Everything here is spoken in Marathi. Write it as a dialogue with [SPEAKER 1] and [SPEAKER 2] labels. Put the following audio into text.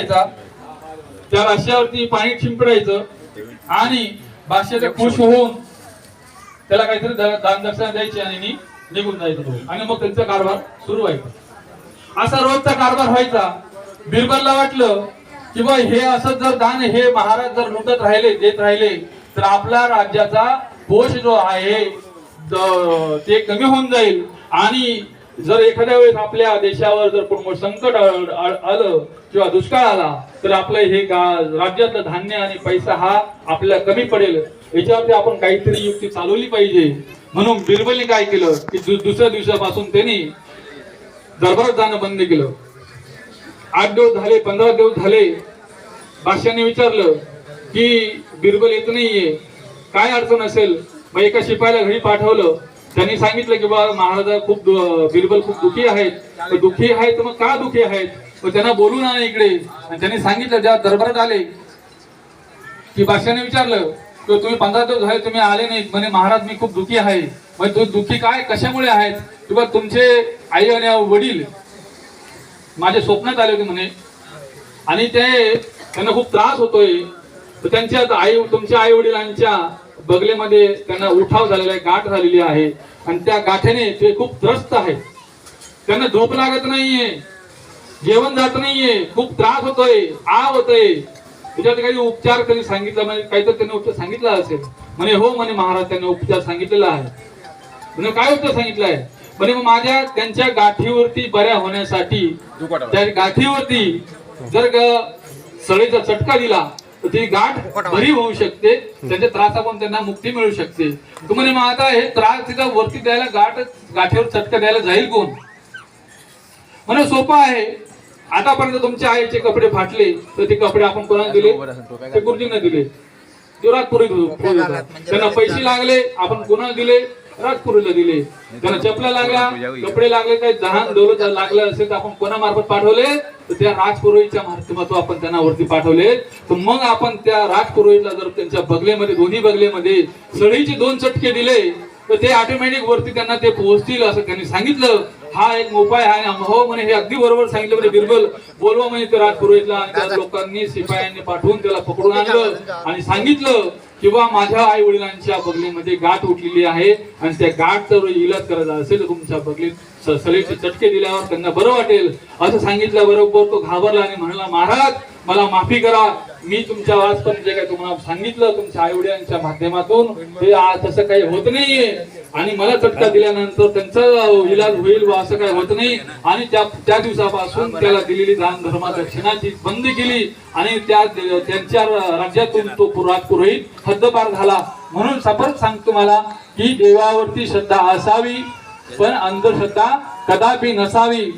[SPEAKER 1] त्या रश्यावरती पाणी शिंपडायचं आणि बादशाह खुश होऊन त्याला काहीतरी दान दक्षिणा द्यायची आणि निघून जायचं. आणि मग त्यांचा कारभार सुरू व्हायचा. असा रोजचा कारभार व्हायचा. बिरबलला वाटलं की बा हे असं जर दान हे महाराज जर लुटत राहिले देत राहिले तर आपला राज्याचा कोश जो आहे ते कमी होऊन जाईल. आणि जर एखाद्या वेळेस आपल्या देशावर जर कोण संकट आलं किंवा दुष्काळ आला तर आपलं हे राज्यातलं धान्य आणि पैसा हा आपल्याला कमी पडेल. याच्यावरती आपण काहीतरी युक्ती चालवली पाहिजे. म्हणून बिरबलने काय केलं की दु- दुसऱ्या दिवसापासून त्यांनी दरबारात जाणं बंद केलं. आठ दिवस झाले पंधरा दिवस झाले बादशाने विचारलं की बिरबल येत नाहीये. काय अडचण असेल? मग एका शिपायाला घरी पाठवलं. त्यांनी सांगितलं की बा महाराजा खूप बिरबल खूप दुखी आहेत. दुखी आहेत तर मग का दुखी आहेत? मग त्यांना बोलून आणा इकडे. आणि त्यांनी सांगितलं ज्या दरबारात आले की बादशाने विचारलं की तुम्ही पंधरा दिवस झाले तुम्ही आले नाहीत. म्हणे महाराज मी खूप दुखी आहे. म्हणजे तुम्ही दुखी काय? कशामुळे आहेत? किंवा तुमचे आई आणि वडील माझ्या स्वप्नात आले होते म्हणे. आणि ते त्यांना खूप त्रास होतोय. तर त्यांच्या आई तुमच्या आई वडिलांच्या बगलेमध्ये त्यांना उठाव झालेला आहे गाठ झालेली आहे. आणि त्या गाठीने ते खूप त्रस्त आहेत त्यांना झोप लागत नाहीये. जेवण जात नाहीये. खूप त्रास होतोय. आव होतोय. त्याच्यात काही उपचार त्यांनी सांगितलं म्हणजे काहीतरी त्यांनी उपचार सांगितला असेल. म्हणे हो म्हणे महाराज त्यांनी उपचार सांगितलेला आहे. म्हणे काय उपचार सांगितलं आहे? म्हणे मग माझ्या त्यांच्या गाठीवरती बऱ्या होण्यासाठी त्या गाठीवरती जर सळीचा चटका दिला ती गाठ बरी होऊ शकते त्यांच्या त्रासापासून त्यांना मुक्ती मिळू शकते. तू म्हणे मग आता हे त्रास तिथं वरती द्यायला गाठ गाठीवर चटका द्यायला जाईल कोण? म्हणे सोपं आहे. आतापर्यंत तुमच्या आईचे कपडे फाटले तर ते कपडे आपण कोणाला दिले? ते गुरुजींना दिले. ते राजपुरी त्यांना पैसे लागले आपण कोणाला दिले? राजपुरीला दिले. त्यांना चपला लागल्या कपडे लागले काही जहान दौलत लागलं असेल तर आपण कोणामार्फत पाठवले? तर त्या राजपुरोहितच्या माध्यमातून आपण त्यांना वरती पाठवले. तर मग आपण त्या राजपुरोहितला जर त्यांच्या बगलेमध्ये दोन्ही बगलेमध्ये सळीचे दोन चटके दिले तर ते ऑटोमॅटिक वरती त्यांना ते पोहोचतील असं त्यांनी सांगितलं. हा एक उपाय आहे हो म्हणे हे अगदी बरोबर सांगितलं म्हणजे बिरबल. बोलवा म्हणे ते राजपुरोहितला आणि त्या लोकांनी शिपायांनी पाठवून त्याला पकडून आणलं आणि सांगितलं. किंवा माझ्या आई वडिलांच्या बगलीमध्ये गाठ उठलेली आहे आणि त्या गाठ जर इलाज करायचा असेल तुमच्या बगलीत सलेचे चटके दिल्यावर त्यांना बरं वाटेल. असं सांगितलं बरोबर तो घाबरला आणि म्हणाला महाराज मला माफी करा. मी तुमच्या आजपर्यंत जे काही तुम्हाला सांगितलं तुमच्या आई वडिलांच्या माध्यमातून ते आज तसं काही होत नाहीये. आणि मला चटका दिल्यानंतर त्यांचा इलाज होईल वा असं काही होत नाही. आणि त्या त्या दिवसापासून त्याला दिलेली दान धर्मा दक्षिणाची बंदी केली आणि त्या त्यांच्या राज्यातून तो पुरात हद्दपार झाला. म्हणून सफर सांगतो मला की देवावरती श्रद्धा असावी पण अंधश्रद्धा कदापि नसावी.